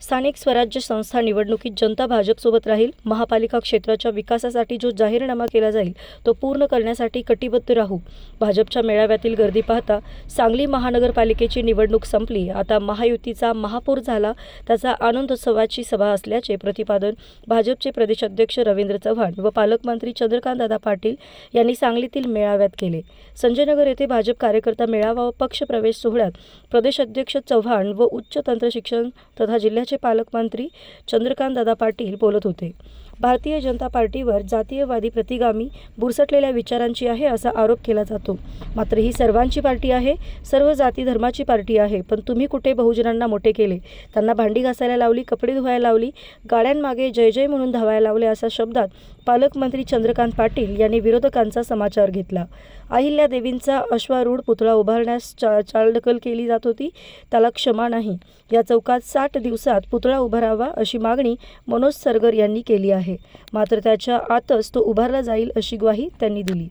स्थानिक स्वराज्य संस्था निवडणुकीत जनता भाजपसोबत राहील. महापालिका क्षेत्राच्या विकासासाठी जो जाहीरनामा केला जाईल तो पूर्ण करण्यासाठी कटिबद्ध राहू. भाजपच्या मेळाव्यातील गर्दी पाहता सांगली महानगरपालिकेची निवडणूक संपली. आता महायुतीचा महापौर झाला त्याचा आनंदोत्सवाची सभा असल्याचे प्रतिपादन भाजपचे प्रदेशाध्यक्ष रवींद्र चव्हाण व पालकमंत्री चंद्रकांतदादा पाटील यांनी सांगलीतील मेळाव्यात केले. संजयनगर येथे भाजप कार्यकर्ता मेळावा व पक्षप्रवेश सोहळ्यात प्रदेशाध्यक्ष चव्हाण व उच्च तंत्र शिक्षण तथा जिल्ह्याचे पालकमंत्री चंद्रकांतदादा पाटील बोलत होते. भारतीय जनता पार्टीवर जातीयवादी प्रतिगामी बुरसटलेल्या विचारांची आहे असा आरोप केला जातो. मात्र ही सर्वांची पार्टी आहे सर्व जाती धर्माची पार्टी आहे पण तुम्ही कुठे बहुजनांना मोठे केले? त्यांना भांडी घासायला लावली कपडे धुवायला लावली गाड्यांमागे जय जय म्हणून धावायला लावले अशा शब्दात पालकमंत्री चंद्रकांत पाटील यांनी विरोधकांचा समाचार घेतला. अहिल्या देवींचा अश्वारूढ पुतळा उभारण्यास चा चालढकल केली जात होती त्याला क्षमा नाही. या चौकात साठ दिवसात पुतळा उभारावा अशी मागणी मनोज सरगर यांनी केली आहे. मात्र त्याच्या आतच तो उभारला जाईल अशी ग्वाही त्यांनी दिली.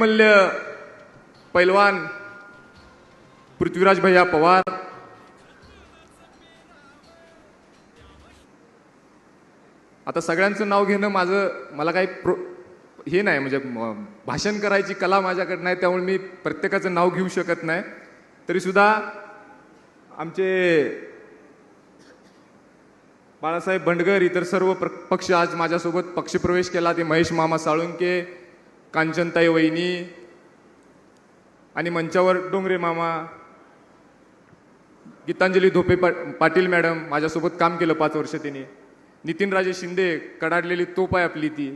मल्य पैलवान पृथ्वीराज भैया पवार. आता सगळ्यांचं नाव घेणं माझं मला काही प्रो हे नाही म्हणजे भाषण करायची कला माझ्याकडे नाही त्यामुळे मी प्रत्येकाचं नाव घेऊ शकत नाही. तरी सुद्धा आमचे बाळासाहेब भंडगर इतर सर्व प्र पक्ष आज माझ्यासोबत पक्षप्रवेश केला. ते महेश मामा साळुंके कांचनताई वहिनी आणि मंचावर डोंगरे मामा गीतांजली धोपे पा पाटील मॅडम माझ्यासोबत काम केलं पाच वर्ष तिने. नितीनराजे शिंदे कडाडलेली तोप आहे आपली ती.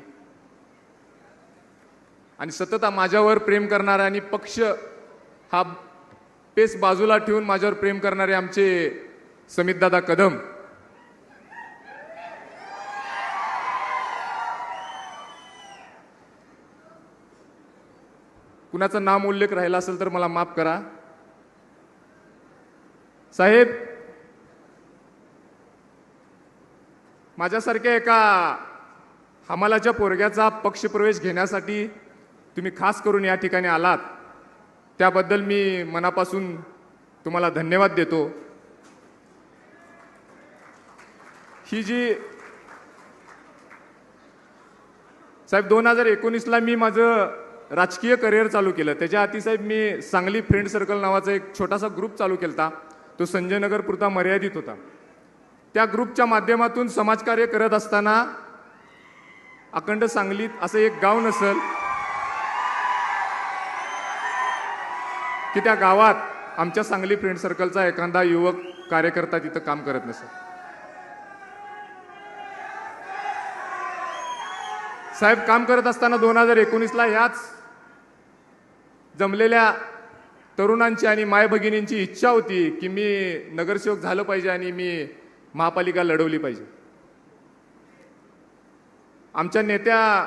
आणि सतत माझ्यावर प्रेम करणारा आणि पक्ष हा पेस बाजूला ठेवून माझ्यावर प्रेम करणारे आमचे समितदादा कदम. कुणाचा नाम उल्लेख राहिला असेल तर मला माफ करा. साहेब माझ्यासारख्या एका हमालाच्या पोरग्याचा पक्षप्रवेश घेण्यासाठी तुम्ही खास करून या ठिकाणी आलात. त्याबद्दल मी मनापासून तुम्हाला धन्यवाद देतो. ही जी साहेब दोन हजार एकोणीसला मी माझं राजकीय करिअर चालू केलं. त्याच्या आधी साहेब मी सांगली फ्रेंड सर्कल नावाचा एक छोटासा ग्रुप चालू केला तो संजयनगर पुरता मर्यादित होता. त्या ग्रुपच्या माध्यमातून समाजकार्य करत असताना अखंड सांगलीत असं एक गाव नसल की त्या गावात आमच्या सांगली फ्रेंड सर्कलचा एखादा युवक कार्यकर्ता तिथं काम करत नसेल. साहेब काम करत असताना दोन हजार एकोणीसला ह्याच जमलेल्या तरुणांची आणि माय भगिनींची इच्छा होती की मी नगरसेवक झालं पाहिजे आणि मी महापालिका लढवली पाहिजे. आमच्या नेत्या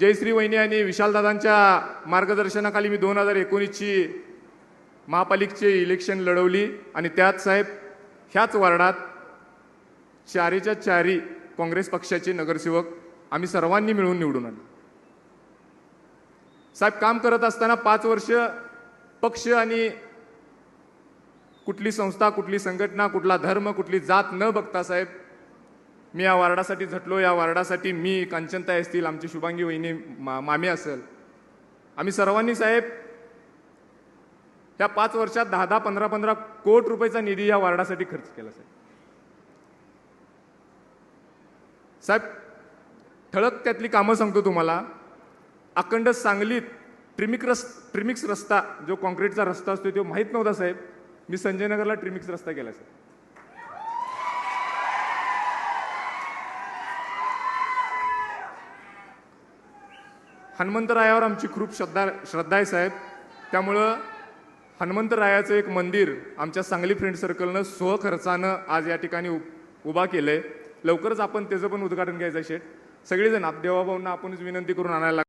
जयश्री वहिनी आणि विशालदादांच्या मार्गदर्शनाखाली मी दोन हजार एकोणीसची महापालिकेची इलेक्शन लढवली आणि त्यात साहेब ह्याच वार्डात चारीच्या चारी काँग्रेस पक्षाचे नगरसेवक आम्ही सर्वांनी मिळून निवडून आलो साहेब काम करत असताना पाच वर्ष पक्ष आणि कुठली संस्था कुठली संघटना कुठला धर्म कुठली जात न बघता साहेब मी या वार्डासाठी झटलो. या वार्डासाठी मी कांचनताई असतील आमची शुभांगी वहिनी मा मामी असेल. आम्ही सर्वांनी साहेब या पाच वर्षात दहा दहा पंधरा पंधरा कोट रुपयाचा निधी या वार्डासाठी खर्च केला साहेब. साहेब ठळक त्यातली कामं सांगतो तुम्हाला. अखंड सांगलीत ट्रिमिक रस ट्रिमिक्स रस्ता जो कॉन्क्रीटचा रस्ता असतो तो माहीत नव्हता साहेब. मी संजयनगरला ट्रिमिक्स रस्ता केला साहेब. हनुमंतरायावर आमची खूप श्रद्धा श्रद्धा आहे साहेब. त्यामुळं हनुमंतरायाचं एक मंदिर आमच्या सांगली फ्रेंड सर्कलनं स्वखर्चानं आज या ठिकाणी उ- उभा आहे लवकरच आपण त्याचं पण उद्घाटन घ्यायचं शेठ. सगळेजण आप देवाभाऊंना आपणच विनंती करून आणायला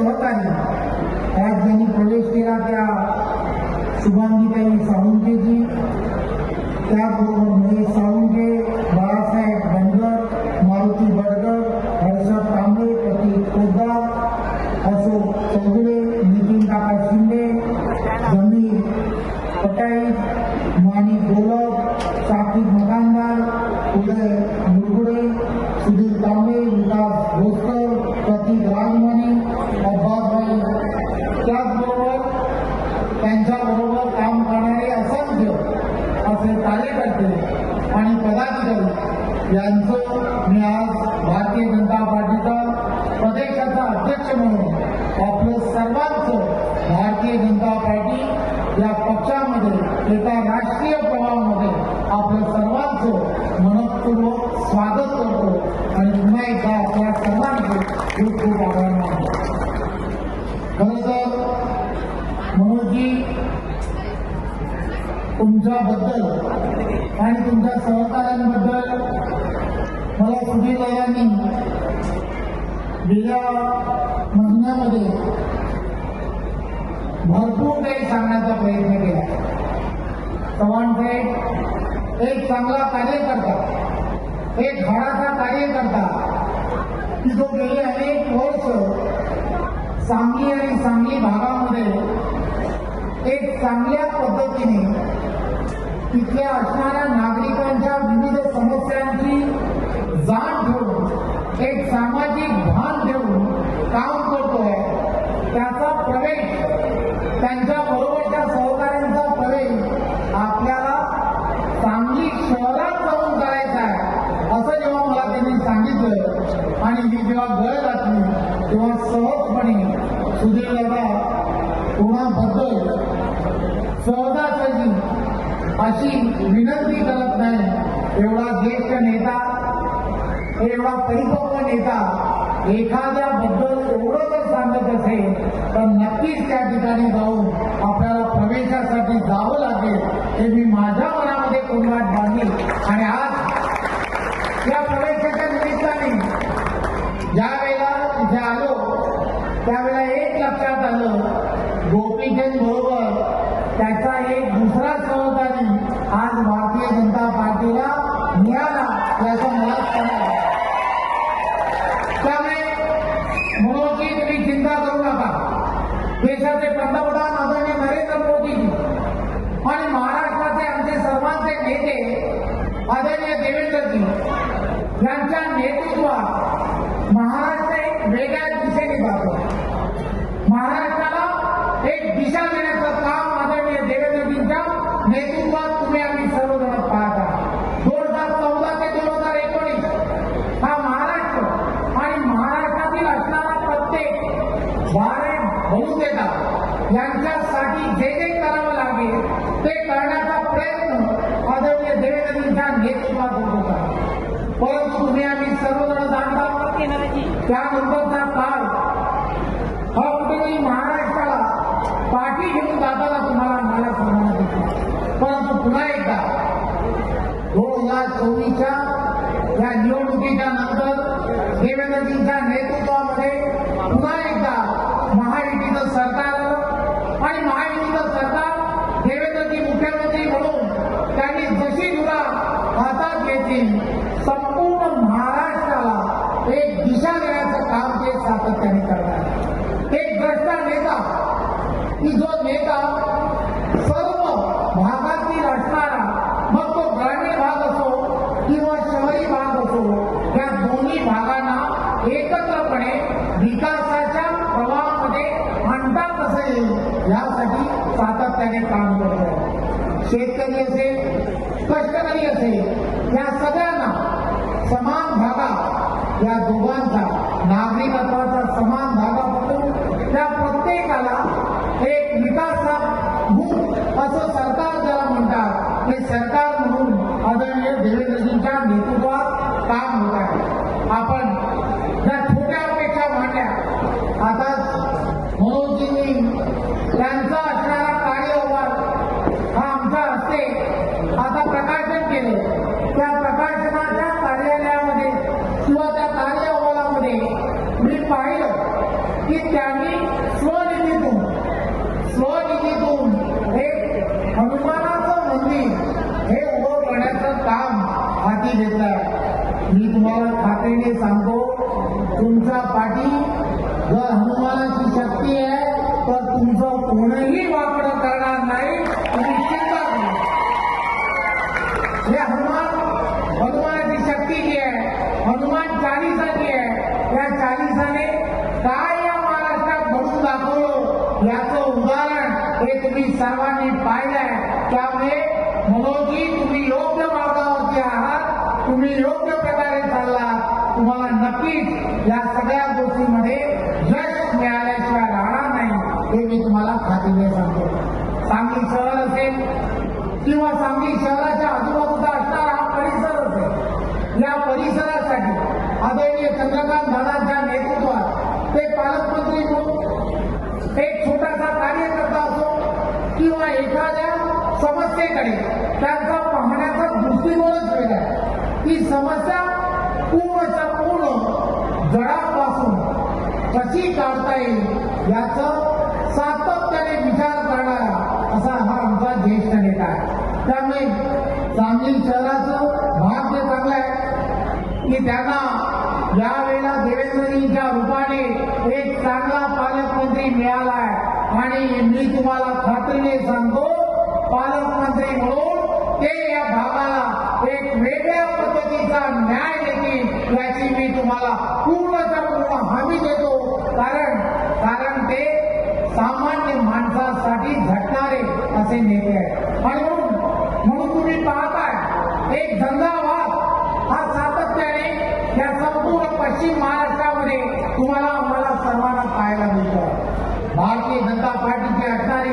सर्व सहकारी आज ज्यांनी प्रवेश केला त्या शुभांगीताई साळुंकेजी त्याचबरोबर महेश साळुंके बाळासाहेब बनगर मारुती बडगर हर्षद तांबे प्रतीक पोद्दार अशोक चौगुले नितीन काका शिंदे जमीर पटाई माणिक सर्वांचं भारतीय जनता पार्टी या पक्षामध्ये एका राष्ट्रीय प्रवाहामध्ये आपलं सर्वांचं मनपूर्वक स्वागत करतो. आणि पुन्हा एकदा आपल्या सर्वांचे खूप खूप आभार मानतो. खरं तर तुमच्याबद्दल आणि तुमच्या सहकार्यांबद्दल मला सुधीर दादांनी गेल्या महिन्यामध्ये भरपूर काही सांगण्याचा प्रयत्न केला. चव्हाण साहेब एक चांगला कार्यकर्ता एक घराचा कार्यकर्ता की जो गेले अनेक वर्ष सांगली आणि सांगली भागामध्ये एक चांगल्या पद्धतीने तिथल्या असणाऱ्या नागरिकांच्या विविध समस्यांची जाण ठेवून एक सामाजिक भान ठेवून काम करतोय. त्याचा प्रवेश त्यांच्या बरोबरच्या सहकाऱ्यांचा प्रवेश आपल्याला सांगली शहरात जाऊन करायचा आहे. असं जेव्हा मला त्यांनी सांगितलं आणि मी जेव्हा गळ घातली तेव्हा सहजपणे सुधीर दादा कोणाबद्दल सहजासहजी अशी विनंती करत नाही एवढा ज्येष्ठ नेता एवढा परिपक्व नेता एखाद्याबद्दल एवढं जर सांगत असेल तर नक्कीच त्या ठिकाणी जाऊन आपल्याला प्रवेशासाठी जावं लागेल हे मी माझ्या मनामध्ये कोंडाट बांधेल आणि आज त्या प्रवेश निमित्ताने ज्या वेळेला इथे आलो त्यावेळेला एक लक्षात आलं गोपीचंद बरोबर त्याचा एक दुसरा सहकारी आज भारतीय जनता पार्टीला मिळाला याचा मला कळलं त्यामुळे मनोजजी तुम्ही चिंता करू नका देशाचे पंतप्रधान आदरणीय नरेंद्र मोदीजी आणि महाराष्ट्राचे आमचे सर्वांचे नेते आदरणीय देवेंद्रजी यांच्या नेतृत्वात महाराष्ट्र एक वेगळ्या दिशेने जातो महाराष्ट्राला एक दिशा देण्याचं काम आदरणीय देवेंद्रजींच्या नेतृत्वात तुम्ही आम्ही सर्वजण पाहता. दोन हजार चौदा ते दोन हजार एकोणीस हा महाराष्ट्र आणि महाराष्ट्रातील असणारा प्रत्येक वारे बहुतेका यांच्यासाठी जे जे करावं लागेल ते करण्याचा प्रयत्न आदरणीय देवेंद्रजींच्या नेतृत्वात होत होता. परंतु तुम्ही आम्ही सर्वजण जाणता त्यानंतरचा काळ हा कुठेतरी महाराष्ट्राला पाठी घेऊन जाताना तुम्हाला मला सांगण्यात येते. परंतु पुन्हा एकदा दोन हजार चोवीसच्या या निवडणुकीच्या नंतर देवेंद्रजींच्या नेतृत्वामध्ये पुन्हा सातत्याने काम करतो शेतकरी असेल कष्टकरी या समान धागा, या समान त्या प्रत्येकाला एक विकासा सरकार ज्याला सरकार आदरणीय देवेंद्रजींच्या नेतृत्वात की त्यांनी स्वनिधीतून. स्वनिधीतून हे हनुमानाचं मंदिर हे उभं करण्याचं काम हाती घेतलं आहे. मी तुम्हाला खात्रीने सांगतो तुमचा पाठी जर हनुमानाची शक्ती आहे तर तुमचं कोणीही वापर करणार नाही तुम्ही चिंता करू हे हनुमान हनुमानाची शक्ती जी आहे हनुमान चालिसा जी आहे या चालिसाने काय या महाराष्ट्रात घडून दाखवलं याचं उदाहरण हे तुम्ही सर्वांनी पाहिलंय. त्यामुळे मनोजी तुम्ही योग्य मार्गावरती आहात. तुम्ही योग्य प्रकारे चालला तुम्हाला नक्कीच या सगळ्या गोष्टीमध्ये यश मिळाल्याशिवाय राहणार नाही हे मी तुम्हाला खात्रीने सांगतो. सांगली शहर असेल किंवा सांगली शहराच्या आजूबाजूचा असणारा हा परिसर असेल या परिसरासाठी आदरणीय चंद्रकांत दादांच्या नेतृत्वात ते पालकमंत्री म्हणून समस्येकडे त्यांचा पाहण्याचा दृष्टिकोनच वेगळा ही समस्या पूर्णच्या पूर्ण जडापासून कशी काढता येईल याचं सातत्याने विचार करणारा असा हा आमचा ज्येष्ठ नेता आहे. त्यामुळे सांगली शहराचं भाग्य चांगलं आहे की त्यांना यावेळेला देवेंद्रजींच्या रूपाने एक चांगला पालकमंत्री मिळाला आहे आणि मी तुम्हाला खात्रीने सांगतो पालकमंत्री म्हणून ते या भागाला एक वेगळ्या पद्धतीचा न्याय देतील याची मी तुम्हाला पूर्णतः पूर्ण हमी देतो. कारण कारण ते सामान्य माणसासाठी झटणारे असे नेते आहेत. आणि म्हणून म्हणून तुम्ही पाहताय एक धंदावाद हा सातत्याने या संपूर्ण पश्चिम महाराष्ट्रामध्ये तुम्हाला आम्हाला सर्वांना पाहायला मिळतो. भारतीय जनता पार्टीचे असणारे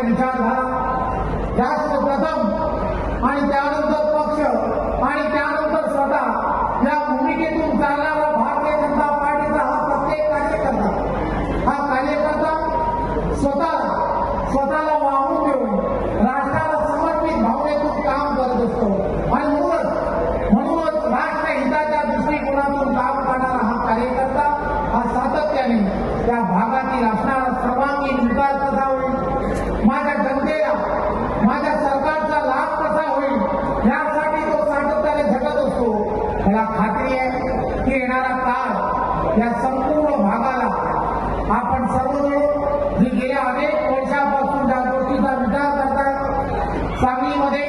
त्या भागातील असणारा सर्वांगीण विकास कसा होईल माझ्या जनतेला माझ्या सरकारचा लाभ कसा होईल यासाठी तो सातत्याने झटत असतो मला खात्री आहे की येणारा काळ या संपूर्ण भागाला आपण सर्वजण जे गेल्या अनेक वर्षापासून त्या गोष्टीचा विचार करताय सांगलीमध्ये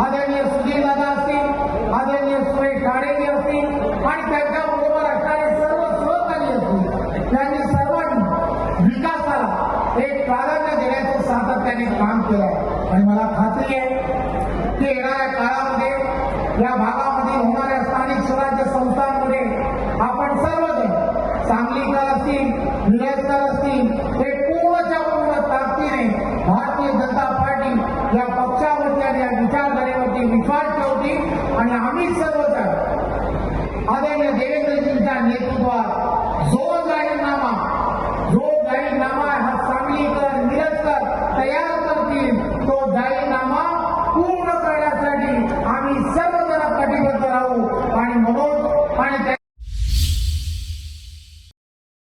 आदरणीय सुधीर दादा असतील आदरणीय सुरेश ठाणेजी असतील आणि त्यांच्याबरोबर असणारे सर्व सहकारी असतील त्यांनी सर्वांनी विकासाला एक प्राधान्य देण्याचं सातत्याने काम केलं आहे आणि मला खात्री आहे की येणाऱ्या काळामध्ये या भागामध्ये होणाऱ्या स्थानिक स्वराज्य संस्थांमध्ये आपण सर्वजण सांगलीकर असतील निळेकर असतील हे पूर्णच्या पूर्ण ताकदीने भारतीय जनता पार्टी या पक्षावरती आणि या विचारधारेवरती विश्वास